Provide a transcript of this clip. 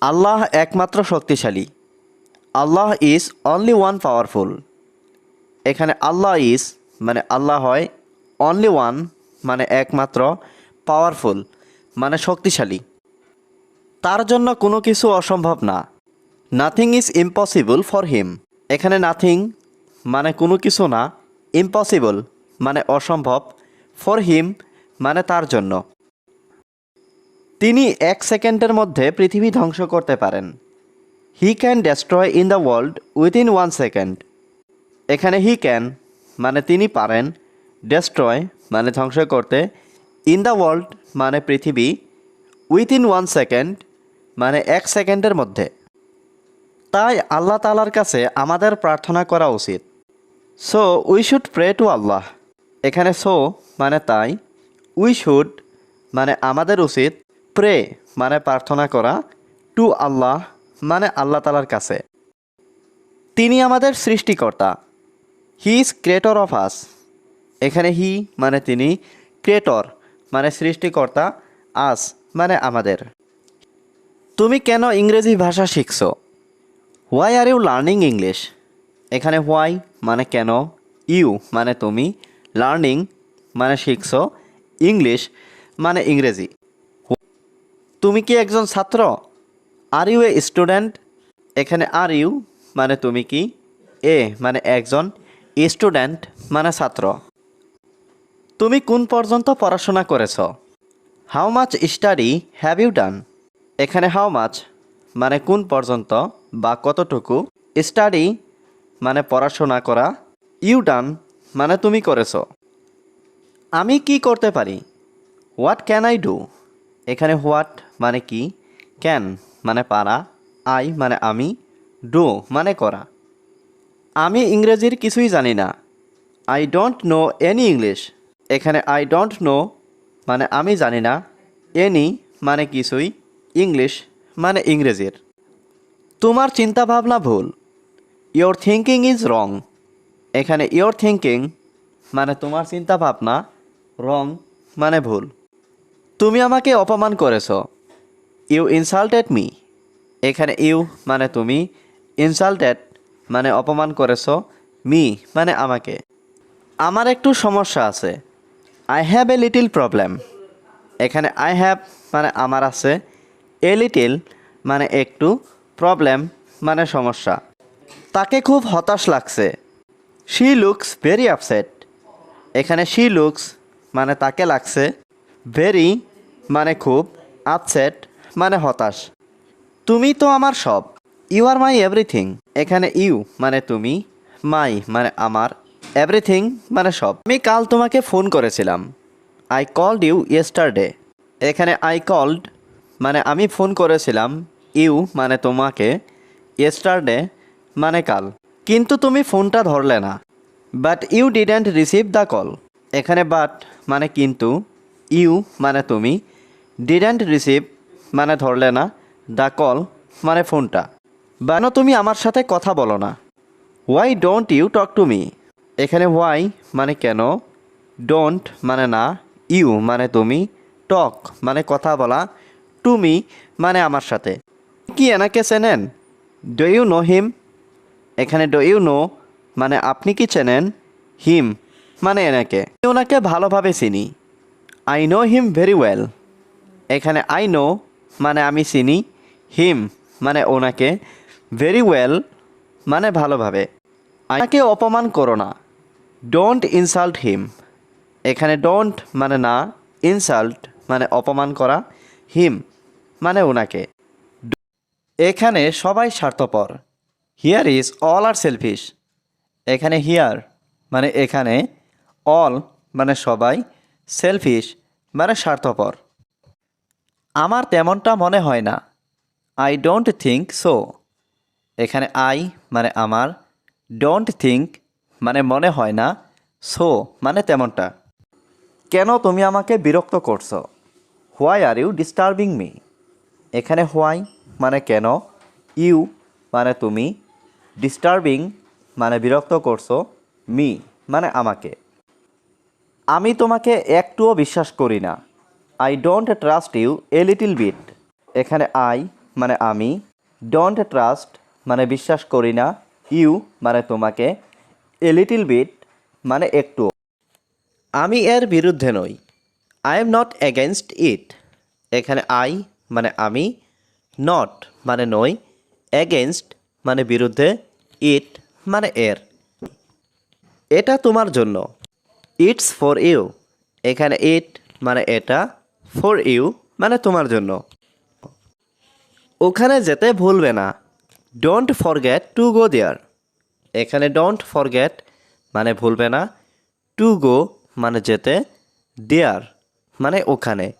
আল্লাহ একমাত্র শক্তিশালী। Allah is only one powerful এখানে আল্লাহ ইজ মানে আল্লাহ হয় অনলি ওয়ান মানে একমাত্র পাওয়ারফুল মানে শক্তিশালী। তার জন্য কোনো কিছু অসম্ভব না। Nothing is impossible for him এখানে নাথিং মানে কোনো কিছু না ইম্পসিবল মানে অসম্ভব ফর হিম মানে তার জন্য। তিনি এক সেকেন্ডের মধ্যে পৃথিবী ধ্বংস করতে পারেন। He can destroy in the world within one second এখানে হি ক্যান মানে তিনি পারেন। ডেস্ট্রয় মানে ধ্বংস করতে। ইন দ্য ওয়ার্ল্ড মানে পৃথিবী। উইথিন ওয়ান সেকেন্ড মানে এক সেকেন্ডের মধ্যে। তাই আল্লাহ তালার কাছে আমাদের প্রার্থনা করা উচিত। So we should pray to Allah এখানে সো মানে তাই। উই শুড মানে আমাদের উচিত প্রে মানে প্রার্থনা করা টু আল্লাহ মানে আল্লাহ তালার কাছে। তিনি আমাদের সৃষ্টিকর্তা। He is creator of us এখানে হি মানে তিনি ক্রিয়েটর মানে সৃষ্টিকর্তা আস মানে আমাদের। তুমি কেন ইংরেজি ভাষা শিখছো? Why are you learning English এখানে হোয়াই মানে কেন? ইউ মানে তুমি লার্নিং মানে শিখছো। ইংলিশ মানে ইংরেজি। তুমি কি একজন ছাত্র? আর ইউ এ স্টুডেন্ট এখানে আর ইউ মানে তুমি কি? এ মানে একজন স্টুডেন্ট মানে ছাত্র। তুমি কোন পর্যন্ত পড়াশোনা করেছ? How much study have you done এখানে হাউ মাচ মানে কোন পর্যন্ত বা কতটুকু স্টাডি মানে পড়াশোনা করা ইউ ডান মানে তুমি করেছ। আমি কি করতে পারি? হোয়াট ক্যান আই ডু এখানে হোয়াট মানে কি? ক্যান মানে পারা? আই মানে আমি? ডু মানে করা? আমি ইংরেজির কিছুই জানি না। I don't know any English. এখানে আই ডোন্ট নো মানে আমি জানি না। এনি মানে কিছুই। ইংলিশ মানে ইংরেজির। তোমার চিন্তাভাবনা ভুল। ইয়োর থিঙ্কিং ইজ রং এখানে ইয়োর থিঙ্কিং মানে তোমার চিন্তাভাবনা রং মানে ভুল। তুমি আমাকে অপমান করেছ। ইউ ইনসাল্টেড মি এখানে ইউ মানে তুমি। ইনসাল্টেড মানে অপমান করেছ। মি মানে আমাকে। আমার একটু সমস্যা আছে। I have a little problem এখানে আই হ্যাভ মানে আমার আছে। এ লিটিল মানে একটু। প্রবলেম মানে সমস্যা। তাকে খুব হতাশ লাগছে। শি লুকস ভেরি আপসেট এখানে শি লুকস মানে তাকে লাগছে। ভেরি মানে খুব আপসেট মানে হতাশ। তুমি তো আমার সব। ইউ আর মাই এভরিথিং এখানে ইউ মানে তুমি মাই মানে আমার এভরিথিং মানে সব। আমি কাল তোমাকে ফোন করেছিলাম। আই কল্ড ইউ ইয়েস্টারডে এখানে আই কল্ড মানে আমি ফোন করেছিলাম ইউ মানে তোমাকে ইয়েস্টারডে মানে কাল। কিন্তু তুমি ফোনটা ধরলে না। But you didn't receive the call এখানে বাট মানে কিন্তু ইউ মানে তুমি ডিডেন্ট রিসিভ মানে ধরলে না দ্য কল মানে ফোনটা। কেন তুমি আমার সাথে কথা বলো না। Why don't you talk to me এখানে হোয়াই মানে কেন? ডোন্ট মানে না ইউ মানে তুমি। টক মানে কথা বলা। টু মি মানে আমার সাথে। কি এনাকে চেনেন? ডো ইউ নো হিম এখানে ডো ইউ নো মানে আপনি কি চেনেন? হিম মানে এনাকে। ওনাকে ভালোভাবে চিনি। I know him very well এখানে আই নো মানে আমি চিনি হিম মানে ওনাকে ভেরি ওয়েল মানে ভালোভাবে। আমাকে অপমান করো না। ডোন্ট ইনসাল্ট হিম এখানে ডোন্ট মানে না ইনসাল্ট মানে অপমান করা হিম মানে ওনাকে। এখানে সবাই স্বার্থপর। Here is all are selfish এখানে হিয়ার মানে এখানে অল মানে সবাই সেলফিশ মানে স্বার্থপর। আমার তেমনটা মনে হয় না। আই ডোন্ট থিঙ্ক সো এখানে আই মানে আমার। ডোন্ট থিঙ্ক মানে মনে হয় না। সো মানে তেমনটা। কেন তুমি আমাকে বিরক্ত করছ? Why are you disturbing me এখানে হোয়াই মানে কেন? ইউ মানে তুমি। ডিস্টার্বিং মানে বিরক্ত করছ মি মানে আমাকে। আমি তোমাকে একটুও বিশ্বাস করি না। I don't trust you a little bit এখানে আই মানে আমি। ডোন্ট ট্রাস্ট মানে বিশ্বাস করি না। ইউ মানে তোমাকে এ লিটিল বিট মানে একটু। আমি এর বিরুদ্ধে নই। I am not against it এখানে আই মানে আমি। নট মানে নই। এগেনস্ট মানে বিরুদ্ধে। ইট মানে এর। এটা তোমার জন্য। ইটস ফর ইউ এখানে ইট মানে এটা। ফর ইউ মানে তোমার জন্য। ওখানে যেতে ভুলবে না। Don't forget to go there এখানে ডোন্ট ফরগেট মানে ভুলবে না। টু গো মানে যেতে দেয়ার মানে ওখানে।